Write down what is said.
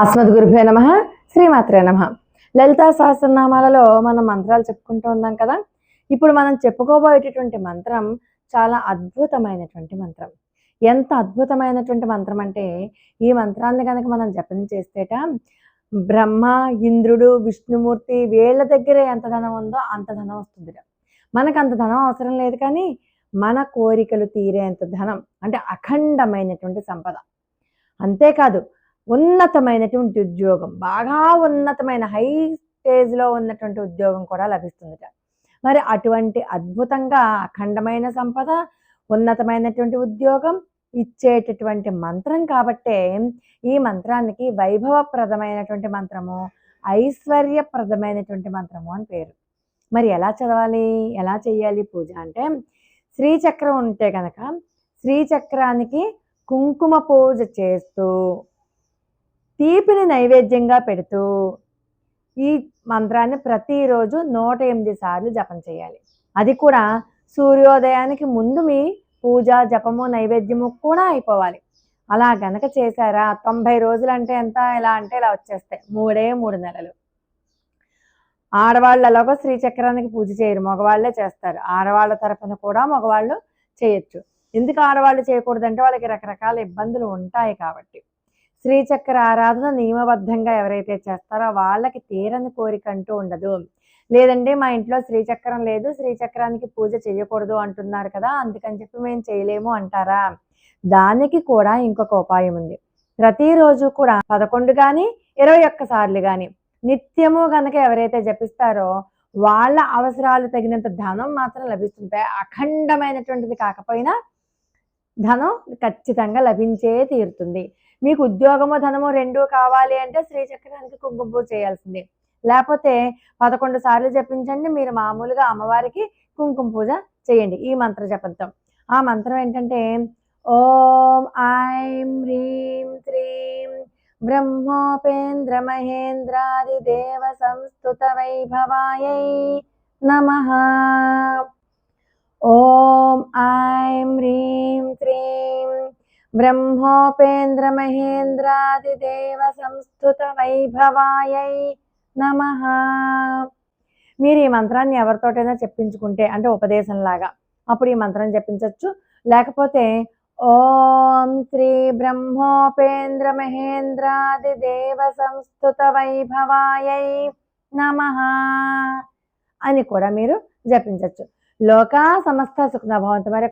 అస్మద్గురుభ్యో నమ శ్రీమాత్రే నమ. లలితా సహస్రనామాలలో మనం మంత్రాలు చెప్పుకుంటూ ఉన్నాం కదా? ఇప్పుడు మనం చెప్పుకోబోయేటటువంటి మంత్రం చాలా అద్భుతమైనటువంటి మంత్రం. ఎంత అద్భుతమైనటువంటి మంత్రం అంటే ఈ మంత్రాన్ని కనుక మనం జపం చేస్తేట బ్రహ్మ ఇంద్రుడు విష్ణుమూర్తి వీళ్ళ దగ్గరే ఎంత ధనం ఉందో అంత ధనం వస్తుంది మనకు అంత ధనం అవసరం లేదు కానీ మన కోరికలు తీరేంత ధనం. అంటే అఖండమైనటువంటి సంపద. అంతేకాదు ఉన్నతమైనటువంటి ఉద్యోగం బాగా ఉన్నతమైన హై స్టేజ్లో ఉన్నటువంటి ఉద్యోగం కూడా లభిస్తుంది మరి అటువంటి అద్భుతంగా అఖండమైన సంపద ఉన్నతమైనటువంటి ఉద్యోగం ఇచ్చేటటువంటి మంత్రం కాబట్టే ఈ మంత్రానికి వైభవప్రదమైనటువంటి మంత్రము ఐశ్వర్యప్రదమైనటువంటి మంత్రము అని పేరు. మరి ఎలా చదవాలి? ఎలా చేయాలి పూజ అంటే శ్రీచక్రం ఉంటే కనుక శ్రీచక్రానికి కుంకుమ పూజ చేస్తూ తీపిని నైవేద్యంగా పెడుతూ ఈ మంత్రాన్ని ప్రతిరోజు నూట ఎనిమిది సార్లు జపం చేయాలి. అది కూడా సూర్యోదయానికి ముందు మీ పూజ జపము నైవేద్యము కూడా అయిపోవాలి. అలా గనక చేశారా తొంభై రోజులు అంటే ఎంత ఇలా అంటే ఇలా వచ్చేస్తాయి. మూడే మూడు నెలలు. ఆడవాళ్ళు ఎలాగో శ్రీచక్రానికి పూజ చేయరు మగవాళ్ళే చేస్తారు. ఆడవాళ్ళ తరఫున కూడా మగవాళ్ళు చేయొచ్చు. ఎందుకు ఆడవాళ్ళు చేయకూడదంటే వాళ్ళకి రకరకాల ఇబ్బందులు ఉంటాయి కాబట్టి. శ్రీచక్ర ఆరాధన నియమబద్ధంగా ఎవరైతే చేస్తారో వాళ్ళకి తీరని కోరిక అంటూ ఉండదు. లేదండి మా ఇంట్లో శ్రీచక్రం లేదు శ్రీచక్రానికి పూజ చేయకూడదు అంటున్నారు కదా అందుకని చెప్పి మేము చేయలేము అంటారా? దానికి కూడా ఇంకొక ఉపాయం ఉంది. ప్రతిరోజు కూడా పదకొండు కానీ ఇరవై ఒక్క సార్లు కానీ నిత్యము కనుక ఎవరైతే జపిస్తారో వాళ్ళ అవసరాలు తగినంత ధనం మాత్రం లభిస్తుంది అఖండమైనటువంటిది కాకపోయినా ధనం ఖచ్చితంగా లభించే తీరుతుంది. మీకు ఉద్యోగము ధనము రెండూ కావాలి అంటే శ్రీచక్రానికి కుంకుమ పూజ చేయాల్సింది. లేకపోతే పదకొండు సార్లు జపించండి మీరు మామూలుగా అమ్మవారికి కుంకుమ పూజ చేయండి. ఈ మంత్ర జపంతో. ఆ మంత్రం ఏంటంటే ఓం ఐం హ్రీం శ్రీం బ్రహ్మోపేంద్ర మహేంద్రాది దేవ సంస్థుత వైభవాయై నమ. ఓం ఐం హ్రీం బ్రహ్మోపేంద్ర మహేంద్రాది దేవ సంస్థుత వైభవాయై నమ. మీరు ఈ మంత్రాన్ని ఎవరితోటైనా చెప్పించుకుంటే అంటే ఉపదేశంలాగా అప్పుడు ఈ మంత్రం చెప్పించవచ్చు లేకపోతే ఓం శ్రీ బ్రహ్మోపేంద్ర మహేంద్రాది దేవ సంస్థుత వైభవాయై నమ అని కూడా మీరు జపించవచ్చు లోకా సమస్త సుఖనభవంతు మరి